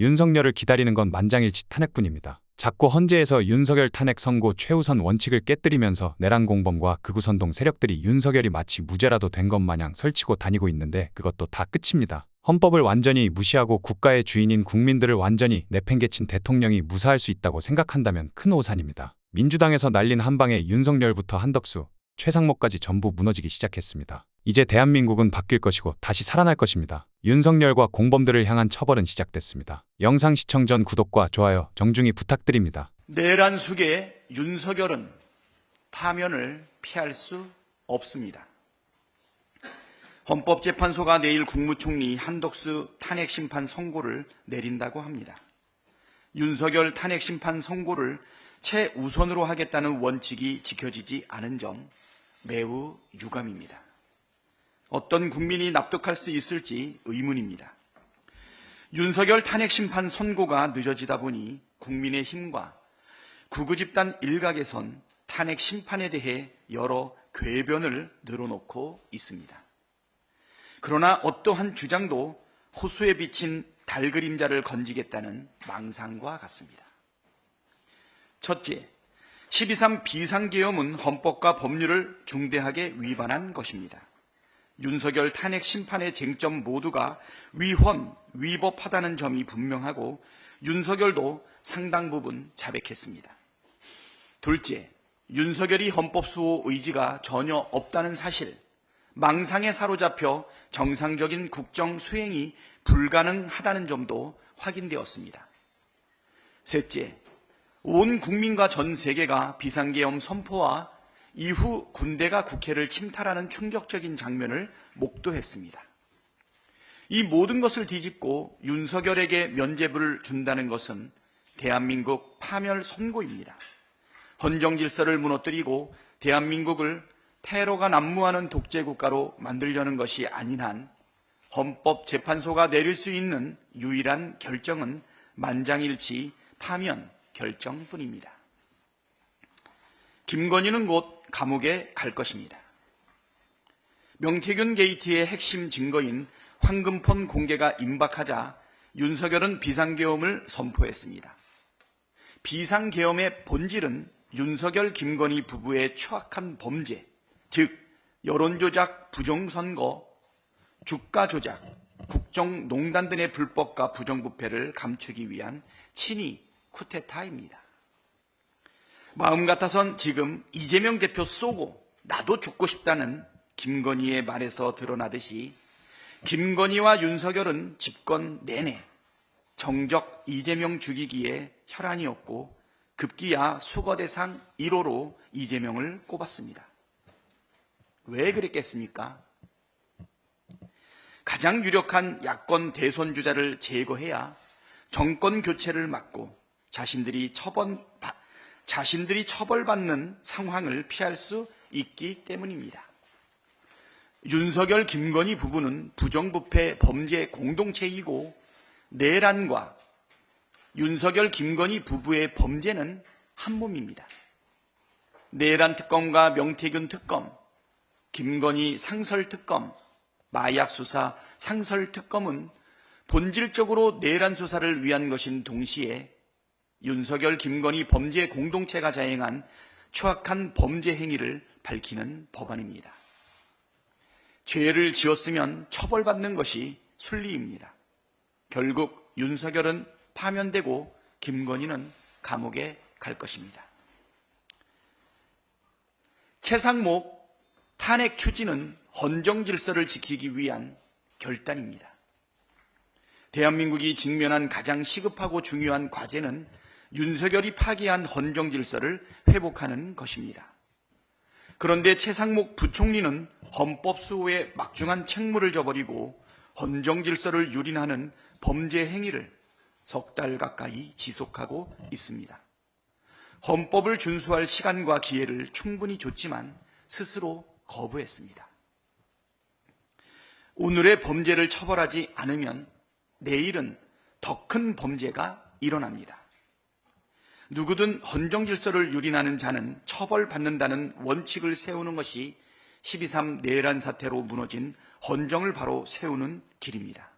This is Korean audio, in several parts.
윤석열을 기다리는 건 만장일치 탄핵뿐입니다. 자꾸 헌재에서 윤석열 탄핵 선고 최우선 원칙을 깨뜨리면서 내란 공범과 극우 선동 세력들이 윤석열이 마치 무죄라도 된 것 마냥 설치고 다니고 있는데 그것도 다 끝입니다. 헌법을 완전히 무시하고 국가의 주인인 국민들을 완전히 내팽개친 대통령이 무사할 수 있다고 생각한다면 큰 오산입니다. 민주당에서 날린 한 방에 윤석열부터 한덕수, 최상목까지 전부 무너지기 시작했습니다. 이제 대한민국은 바뀔 것이고 다시 살아날 것입니다. 윤석열과 공범들을 향한 처벌은 시작됐습니다. 영상 시청 전 구독과 좋아요 정중히 부탁드립니다. 내란 속에 윤석열은 파면을 피할 수 없습니다. 헌법재판소가 내일 국무총리 한덕수 탄핵 심판 선고를 내린다고 합니다. 윤석열 탄핵 심판 선고를 최우선으로 하겠다는 원칙이 지켜지지 않은 점 매우 유감입니다. 어떤 국민이 납득할 수 있을지 의문입니다. 윤석열 탄핵 심판 선고가 늦어지다 보니 국민의 힘과 구구 집단 일각에선 탄핵 심판에 대해 여러 궤변을 늘어놓고 있습니다. 그러나 어떠한 주장도 호수에 비친 달 그림자를 건지겠다는 망상과 같습니다. 첫째, 12.3 비상계엄은 헌법과 법률을 중대하게 위반한 것입니다. 윤석열 탄핵 심판의 쟁점 모두가 위헌, 위법하다는 점이 분명하고 윤석열도 상당 부분 자백했습니다. 둘째, 윤석열이 헌법수호 의지가 전혀 없다는 사실, 망상에 사로잡혀 정상적인 국정 수행이 불가능하다는 점도 확인되었습니다. 셋째, 온 국민과 전 세계가 비상계엄 선포와 이후 군대가 국회를 침탈하는 충격적인 장면을 목도했습니다. 이 모든 것을 뒤집고 윤석열에게 면죄부를 준다는 것은 대한민국 파멸 선고입니다. 헌정 질서를 무너뜨리고 대한민국을 테러가 난무하는 독재 국가로 만들려는 것이 아닌 한 헌법재판소가 내릴 수 있는 유일한 결정은 만장일치 파면 결정뿐입니다. 김건희는 곧 감옥에 갈 것입니다. 명태균 게이트의 핵심 증거인 황금폰 공개가 임박하자 윤석열은 비상계엄을 선포했습니다. 비상계엄의 본질은 윤석열 김건희 부부의 추악한 범죄, 즉 여론조작, 부정선거, 주가 조작, 국정농단 등의 불법과 부정부패를 감추기 위한 친위 쿠데타입니다. 마음 같아선 지금 이재명 대표 쏘고 나도 죽고 싶다는 김건희의 말에서 드러나듯이 김건희와 윤석열은 집권 내내 정적 이재명 죽이기에 혈안이었고 급기야 수거 대상 1호로 이재명을 꼽았습니다. 왜 그랬겠습니까? 가장 유력한 야권 대선 주자를 제거해야 정권 교체를 막고 자신들이 처벌, 자신들이 처벌받는 상황을 피할 수 있기 때문입니다. 윤석열, 김건희 부부는 부정부패 범죄 공동체이고 내란과 윤석열, 김건희 부부의 범죄는 한 몸입니다. 내란 특검과 명태균 특검, 김건희 상설 특검, 마약 수사 상설 특검은 본질적으로 내란 수사를 위한 것인 동시에 윤석열, 김건희 범죄 공동체가 자행한 추악한 범죄 행위를 밝히는 법안입니다. 죄를 지었으면 처벌받는 것이 순리입니다. 결국 윤석열은 파면되고 김건희는 감옥에 갈 것입니다. 최상목 탄핵 추진은 헌정 질서를 지키기 위한 결단입니다. 대한민국이 직면한 가장 시급하고 중요한 과제는 윤석열이 파기한 헌정 질서를 회복하는 것입니다. 그런데 최상목 부총리는 헌법 수호에 막중한 책무를 져버리고 헌정 질서를 유린하는 범죄 행위를 석 달 가까이 지속하고 있습니다. 헌법을 준수할 시간과 기회를 충분히 줬지만 스스로 거부했습니다. 오늘의 범죄를 처벌하지 않으면 내일은 더 큰 범죄가 일어납니다. 누구든 헌정 질서를 유린하는 자는 처벌받는다는 원칙을 세우는 것이 12.3 내란 사태로 무너진 헌정을 바로 세우는 길입니다.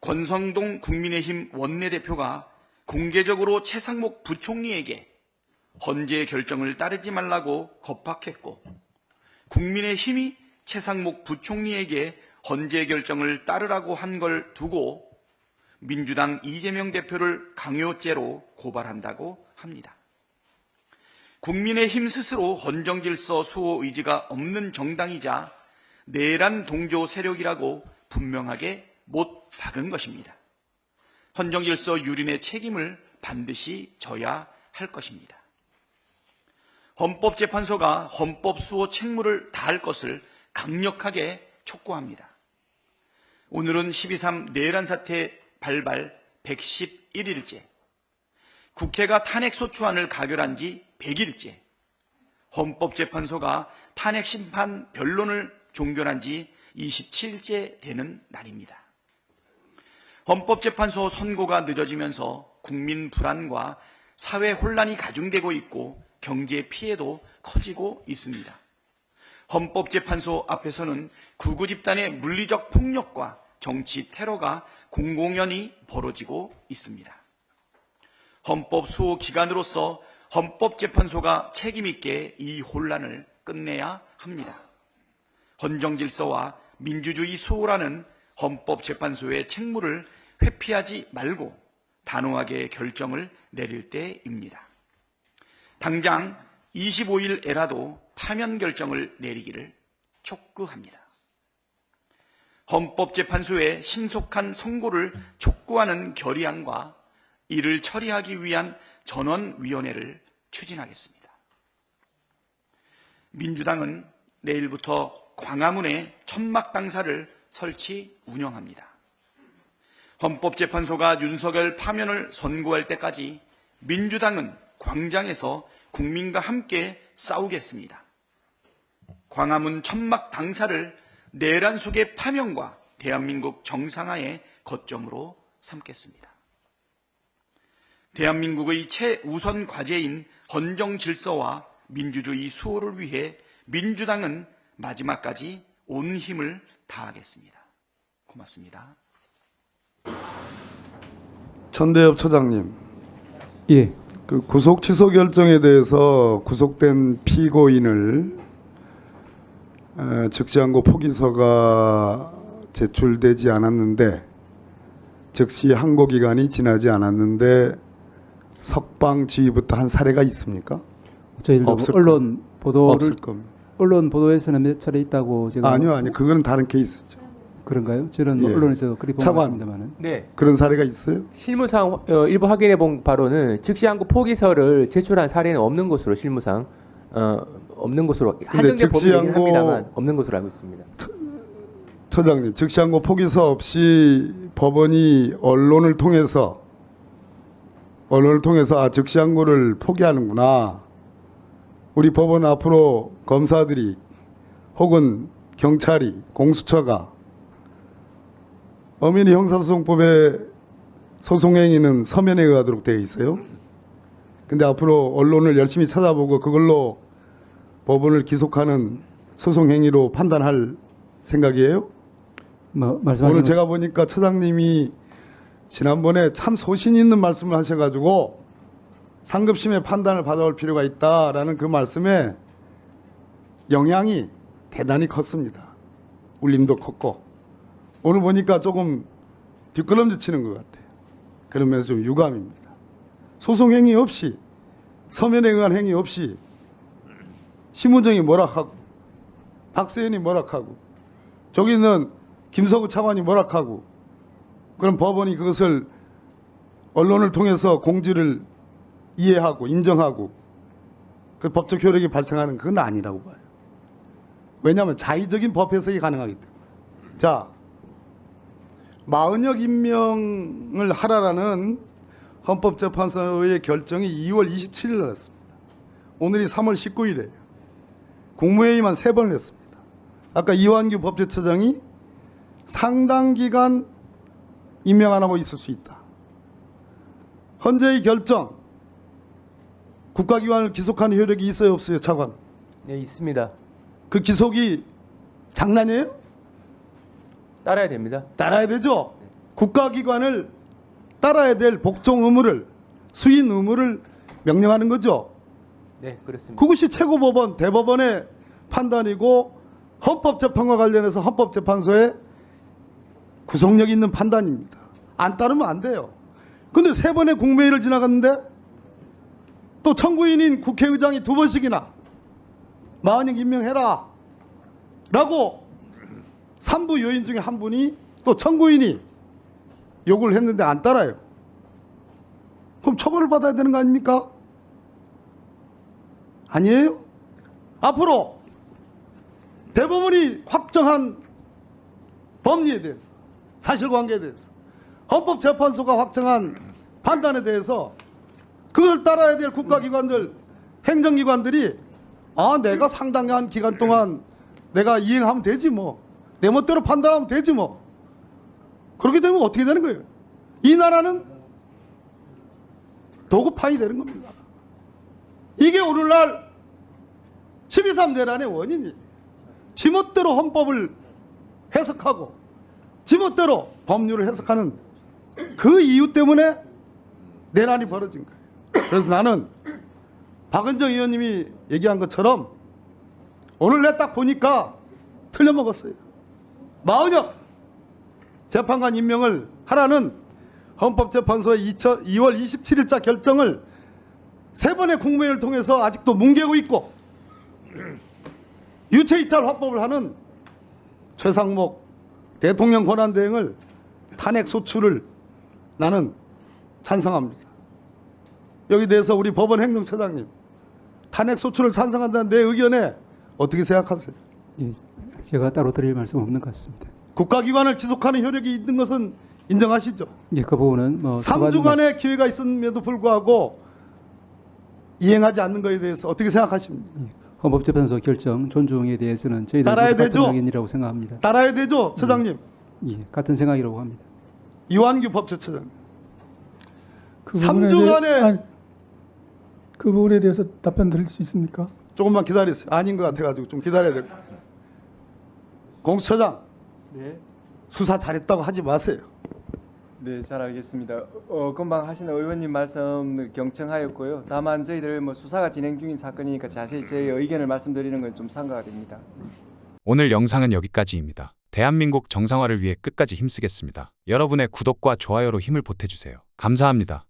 권성동 국민의힘 원내대표가 공개적으로 최상목 부총리에게 헌재 결정을 따르지 말라고 겁박했고 국민의힘이 최상목 부총리에게 헌재 결정을 따르라고 한 걸 두고 민주당 이재명 대표를 강요죄로 고발한다고 합니다. 국민의힘 스스로 헌정 질서 수호 의지가 없는 정당이자 내란 동조 세력이라고 분명하게 못 박은 것입니다. 헌정 질서 유린의 책임을 반드시 져야 할 것입니다. 헌법재판소가 헌법 수호 책무를 다할 것을 강력하게 촉구합니다. 오늘은 12.3 내란 사태 발발 111일째, 국회가 탄핵소추안을 가결한 지 100일째, 헌법재판소가 탄핵심판 변론을 종결한 지 27일째 되는 날입니다. 헌법재판소 선고가 늦어지면서 국민 불안과 사회 혼란이 가중되고 있고 경제 피해도 커지고 있습니다. 헌법재판소 앞에서는 구구 집단의 물리적 폭력과 정치 테러가 공공연히 벌어지고 있습니다. 헌법 수호 기관으로서 헌법재판소가 책임있게 이 혼란을 끝내야 합니다. 헌정질서와 민주주의 수호라는 헌법재판소의 책무를 회피하지 말고 단호하게 결정을 내릴 때입니다. 당장 25일에라도 파면 결정을 내리기를 촉구합니다. 헌법재판소의 신속한 선고를 촉구하는 결의안과 이를 처리하기 위한 전원위원회를 추진하겠습니다. 민주당은 내일부터 광화문에 천막 당사를 설치 운영합니다. 헌법재판소가 윤석열 파면을 선고할 때까지 민주당은 광장에서 국민과 함께 싸우겠습니다. 광화문 천막 당사를 내란 속의 파면과 대한민국 정상화의 거점으로 삼겠습니다. 대한민국의 최우선 과제인 헌정 질서와 민주주의 수호를 위해 민주당은 마지막까지 온 힘을 다하겠습니다. 고맙습니다. 천대엽 처장님, 예, 그 구속 취소 결정에 대해서 구속된 피고인을 에, 즉시항고 포기서가 제출되지 않았는데 즉시 항고 기간이 지나지 않았는데 석방 지휘부터 한 사례가 있습니까? 저희도 없을 언론 보도를 없을 겁니다. 언론 보도에서는 몇 차례 있다고 제가 아니요, 아니요. 그거는 다른 케이스죠. 그런가요? 저는 예. 언론에서 그렇게 차관. 보았습니다만은 네, 그런 사례가 있어요? 실무상 어, 일부 확인해 본 바로는 즉시 항고 포기서를 제출한 사례는 없는 것으로 실무상 어, 없는 것으로 한정된 법이긴 즉시항고- 합니다만 없는 것으로 알고 있습니다. 처장님, 즉시항고 포기서 없이 법원이 언론을 통해서 언론을 통해서 아 즉시항고를 포기하는구나. 우리 법원 앞으로 검사들이 혹은 경찰이 공수처가 엄연히 형사소송법의 소송 행위는 서면에 의하도록 되어 있어요. 근데 앞으로 언론을 열심히 찾아보고 그걸로 법원을 기속하는 소송 행위로 판단할 생각이에요? 뭐 오늘 것 제가 보니까 처장님이 지난번에 참 소신 있는 말씀을 하셔가지고 상급심의 판단을 받아올 필요가 있다라는 그 말씀에 영향이 대단히 컸습니다. 울림도 컸고 오늘 보니까 조금 뒷걸음질 치는 것 같아요. 그러면서 좀 유감입니다. 소송 행위 없이 서면에 의한 행위 없이 심우정이 뭐락하고 박세현이 뭐락하고 저기 있는 김서구 차관이 뭐락하고 그럼 법원이 그것을 언론을 통해서 공지를 이해하고 인정하고 그 법적 효력이 발생하는 그건 아니라고 봐요. 왜냐하면 자의적인 법 해석이 가능하기 때문에. 자, 마은혁 임명을 하라라는 헌법재판소의 결정이 2월 27일 날였습니다. 오늘이 3월 19일이에요. 국무회의만 세 번을 했습니다. 아까 이완규 법제처장이 상당 기간 임명 안 하고 있을 수 있다. 헌재의 결정, 국가기관을 기속하는 효력이 있어요, 없어요, 차관? 네, 있습니다. 그 기속이 장난이에요? 따라야 됩니다. 따라야 되죠? 국가기관을 따라야 될 복종 의무를 수인 의무를 명령하는 거죠. 네, 그렇습니다. 그것이 최고법원 대법원의 판단이고 헌법재판과 관련해서 헌법재판소의 구속력 있는 판단입니다. 안 따르면 안 돼요. 근데 세 번의 국무회의를 지나갔는데 또 청구인인 국회의장이 두 번씩이나 마흔영 임명해라 라고 삼부 요인 중에 한 분이 또 청구인이 요구를 했는데 안 따라요. 그럼 처벌을 받아야 되는 거 아닙니까? 아니에요? 앞으로 대법원이 확정한 법리에 대해서 사실관계에 대해서 헌법재판소가 확정한 판단에 대해서 그걸 따라야 될 국가기관들 행정기관들이 아 내가 상당한 기간 동안 내가 이행하면 되지 뭐 내 멋대로 판단하면 되지 뭐 그렇게 되면 어떻게 되는 거예요? 이 나라는 도구판이 되는 겁니다. 이게 오늘날 12.3 대란의 원인이 지멋대로 헌법을 해석하고 지멋대로 법률을 해석하는 그 이유 때문에 내란이 벌어진 거예요. 그래서 나는 박은정 의원님이 얘기한 것처럼 오늘 내 딱 보니까 틀려먹었어요. 마은혁 재판관 임명을 하라는 헌법재판소의 2월 27일자 결정을 세 번의 국무회의를 통해서 아직도 뭉개고 있고 유체이탈 화법을 하는 최상목 대통령 권한대행을 탄핵 소추를 나는 찬성합니다. 여기 대해서 우리 법원 행정처장님 탄핵 소추를 찬성한다는 내 의견에 어떻게 생각하세요? 예, 제가 따로 드릴 말씀 없는 것 같습니다. 국가기관을 지속하는 효력이 있는 것은 인정하시죠? 예, 그 부분은 뭐 추가 말씀- 3주간의 기회가 있음에도 불구하고 이행하지 않는 것에 대해서 어떻게 생각하십니까? 헌법재판소 결정 존중에 대해서는 저희들 따라야 같은 되죠? 의견이라고 생각합니다. 따라야 되죠, 처장님? 예, 같은 생각이라고 합니다. 이완규 법제처장님. 그삼 부분에 주간의- 대해- 아니, 그 부분에 대해서 답변 드릴 수 있습니까? 조금만 기다리세요. 아닌 것 같아가지고 좀 기다려야 될 것 같아요. 공수처장 네, 수사 잘했다고 하지 마세요. 네, 잘 알겠습니다. 어, 금방 하시는 의원님 말씀 경청하였고요. 다만 저희들 뭐 수사가 진행 중인 사건이니까 자세히 제 의견을 말씀드리는 건 좀 상가가 됩니다. 오늘 영상은 여기까지입니다. 대한민국 정상화를 위해 끝까지 힘쓰겠습니다. 여러분의 구독과 좋아요로 힘을 보태주세요. 감사합니다.